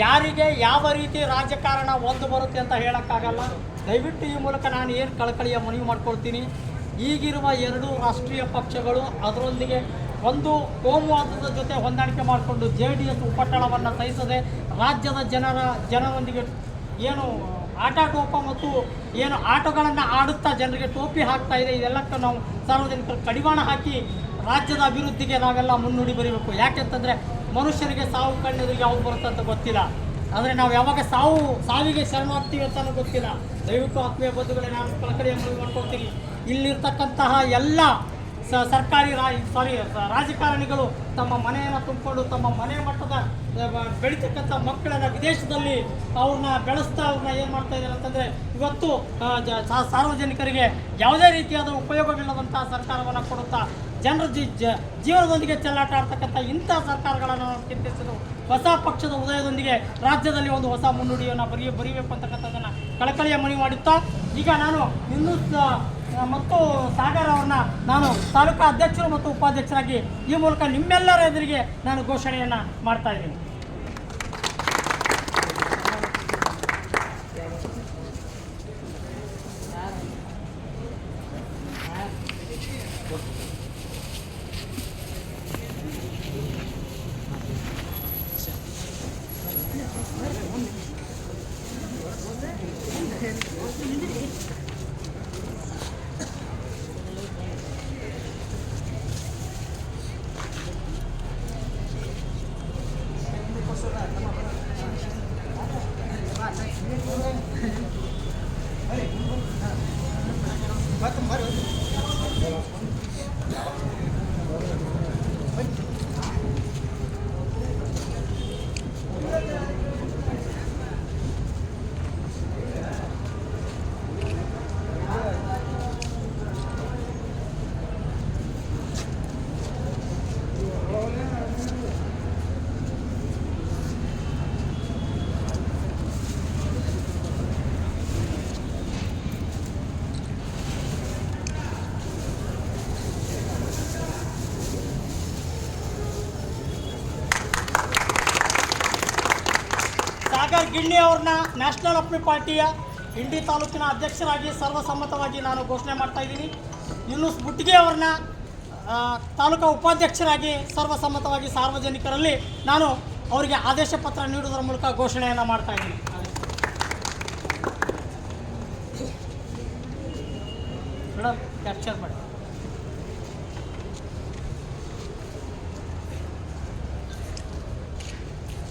ಯಾರಿಗೆ ಯಾವ ರೀತಿ ರಾಜಕಾರಣ ಒಂದು ಬರುತ್ತೆ ಅಂತ ಹೇಳೋಕ್ಕಾಗಲ್ಲ. ದಯವಿಟ್ಟು ಈ ಮೂಲಕ ನಾನು ಏನು ಕಳಕಳಿಯ ಮನವಿ ಮಾಡ್ಕೊಳ್ತೀನಿ. ಈಗಿರುವ ಎರಡು ರಾಷ್ಟ್ರೀಯ ಪಕ್ಷಗಳು ಅದರೊಂದಿಗೆ ಒಂದು ಕೋಮುವಾದದ ಜೊತೆ ಹೊಂದಾಣಿಕೆ ಮಾಡಿಕೊಂಡು ಜೆ ಡಿ ಎಸ್ ಉಪಟಳವನ್ನು ಸಹಿಸದೆ ರಾಜ್ಯದ ಜನರ, ಜನರೊಂದಿಗೆ ಏನು ಆಟಾಟೋಪ ಮತ್ತು ಏನು ಆಟಗಳನ್ನು ಆಡುತ್ತಾ ಜನರಿಗೆ ಟೋಪಿ ಹಾಕ್ತಾ ಇದೆ, ಇದೆಲ್ಲಕ್ಕೂ ನಾವು ಸಾರ್ವಜನಿಕರು ಕಡಿವಾಣ ಹಾಕಿ ರಾಜ್ಯದ ಅಭಿವೃದ್ಧಿಗೆ ನಾವೆಲ್ಲ ಮುನ್ನುಡಿ ಬರೀಬೇಕು. ಯಾಕೆಂತಂದರೆ ಮನುಷ್ಯನಿಗೆ ಸಾವು ಕಣ್ಣೆದುರಿಗೆ ಯಾವ್ದು ಬರುತ್ತೆ ಅಂತ ಗೊತ್ತಿಲ್ಲ. ಆದರೆ ನಾವು ಯಾವಾಗ ಸಾವು, ಸಾವಿಗೆ ಶರಣಾಗ್ತೀವಿ ಅಂತ ಗೊತ್ತಿಲ್ಲ. ದೈವಿಕ ಆತ್ಮೀಯ ಬಂಧುಗಳೇ, ನಾನು ಕಳಕಳಿಯ ಮನವಿ ಮಾಡ್ಕೊಳ್ತೀನಿ. ಇಲ್ಲಿರ್ತಕ್ಕಂತಹ ಎಲ್ಲ ಸರ್ಕಾರಿ ಸಾರಿ ರಾಜಕಾರಣಿಗಳು ತಮ್ಮ ಮನೆಯನ್ನು ತುಂಬಿಕೊಂಡು ತಮ್ಮ ಮನೆ ಮಟ್ಟದ ಬೆಳೀತಕ್ಕಂಥ ಮಕ್ಕಳನ್ನು ವಿದೇಶದಲ್ಲಿ ಅವ್ರನ್ನ ಬೆಳೆಸ್ತಾ ಅವ್ರನ್ನ ಏನು ಮಾಡ್ತಾ ಇದ್ದಾರೆ ಅಂತಂದರೆ, ಇವತ್ತು ಸಾರ್ವಜನಿಕರಿಗೆ ಯಾವುದೇ ರೀತಿಯಾದ ಉಪಯೋಗವಿಲ್ಲದಂಥ ಸರ್ಕಾರವನ್ನು ಕೊಡುತ್ತಾ ಜನರ ಜಿ ಜೀವನದೊಂದಿಗೆ ಚೆಲ್ಲಾಟ ಆಡ್ತಕ್ಕಂಥ ಇಂಥ ಸರ್ಕಾರಗಳನ್ನು ನಾವು ಚಿಂತಿಸಲು ಹೊಸ ಪಕ್ಷದ ಉದಯದೊಂದಿಗೆ ರಾಜ್ಯದಲ್ಲಿ ಒಂದು ಹೊಸ ಮುನ್ನುಡಿಯನ್ನು ಬರೀ ಬರೀಬೇಕು ಅಂತಕ್ಕಂಥದ್ದನ್ನು ಕಳಕಳಿಯ ಮನವಿ ಮಾಡುತ್ತಾ, ಈಗ ನಾನು ಇನ್ನೂ ಮತ್ತು ಸಾಗರ್ ಅವ್ರನ್ನ ನಾನು ತಾಲೂಕಾ ಅಧ್ಯಕ್ಷರು ಮತ್ತು ಉಪಾಧ್ಯಕ್ಷರಾಗಿ ಈ ಮೂಲಕ ನಿಮ್ಮೆಲ್ಲರ ಎದುರಿಗೆ ನಾನು ಘೋಷಣೆಯನ್ನು ಮಾಡ್ತಾ ಇದ್ದೀನಿ. ಮತ್ತೆ ಸಾಗರ್ ಗಿಣ್ಣಿ ಅವ್ರನ್ನ ನ್ಯಾಷನಲ್ ಅಪ್ನಿ ಪಾರ್ಟಿಯ ಇಂಡಿ ತಾಲೂಕಿನ ಅಧ್ಯಕ್ಷರಾಗಿ ಸರ್ವಸಮ್ಮತವಾಗಿ ನಾನು ಘೋಷಣೆ ಮಾಡ್ತಾ ಇದ್ದೀನಿ. ಯೂನುಸ್ ಬುಟ್ಟಿಗೆ ಅವ್ರನ್ನ ತಾಲೂಕು ಉಪಾಧ್ಯಕ್ಷರಾಗಿ ಸರ್ವಸಮ್ಮತವಾಗಿ ಸಾರ್ವಜನಿಕರಲ್ಲಿ ನಾನು ಅವರಿಗೆ ಆದೇಶ ಪತ್ರ ನೀಡುವುದರ ಮೂಲಕ ಘೋಷಣೆಯನ್ನು ಮಾಡ್ತಾ ಇದ್ದೀನಿ. ಮೇಡಮ್ ಕ್ಯಾಪ್ಚರ್ ಮಾಡಿ.